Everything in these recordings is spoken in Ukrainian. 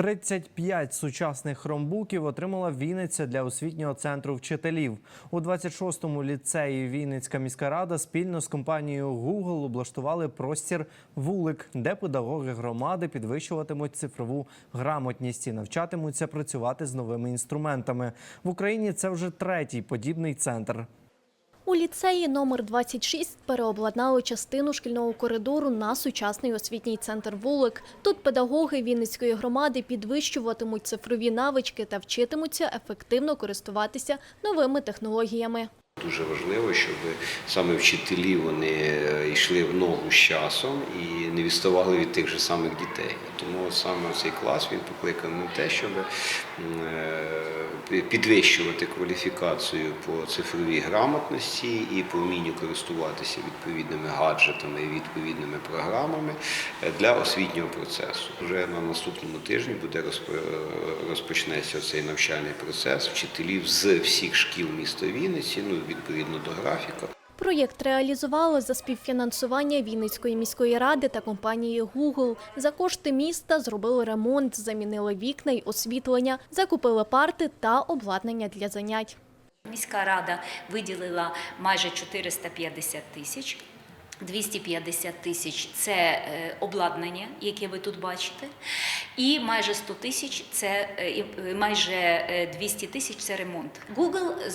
35 сучасних хромбуків отримала Вінниця для освітнього центру вчителів. У 26-му ліцеї Вінницька міська рада спільно з компанією Google облаштували простір вулик, де педагоги громади підвищуватимуть цифрову грамотність і навчатимуться працювати з новими інструментами. В Україні це вже третій подібний центр. У ліцеї номер 26 переобладнали частину шкільного коридору на сучасний освітній центр «Вулик». Тут педагоги Вінницької громади підвищуватимуть цифрові навички та вчитимуться ефективно користуватися новими технологіями. Дуже важливо, щоб саме вчителі вони е, йшли в ногу з часом і не відставали від тих же самих дітей. Тому саме цей клас він покликаний на те, щоб е, підвищувати кваліфікацію по цифровій грамотності і по вмінню користуватися відповідними гаджетами і відповідними програмами е, для освітнього процесу. Вже на наступному тижні буде розпо- розпочнеться цей навчальний процес вчителів з всіх шкіл міста Вінниці, ну відповідно до графіка. Проєкт реалізували за співфінансування Вінницької міської ради та компанії Google. За кошти міста зробили ремонт, замінили вікна й освітлення, закупили парти та обладнання для занять. Міська рада виділила майже 450 тисяч. 250 тисяч це е, обладнання, яке ви тут бачите, і майже 100 тисяч це е, е, майже е, 200 тисяч це ремонт. Google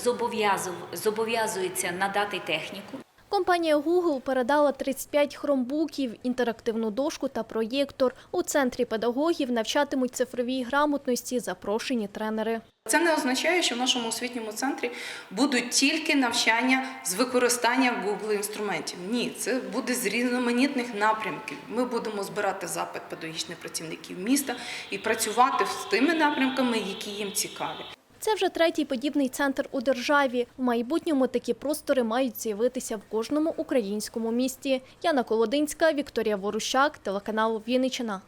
зобов'язується надати техніку. Компанія Google передала 35 хромбуків, інтерактивну дошку та проєктор. У центрі педагогів навчатимуть цифровій грамотності запрошені тренери. Це не означає, що в нашому освітньому центрі будуть тільки навчання з використанням Google інструментів. Ні, це буде з різноманітних напрямків. Ми будемо збирати запит педагогічних працівників міста і працювати з тими напрямками, які їм цікаві. Це вже третій подібний центр у державі. В майбутньому такі простори мають з'явитися в кожному українському місті. Яна Колодинська, Вікторія Ворущак, телеканал Вінниччина.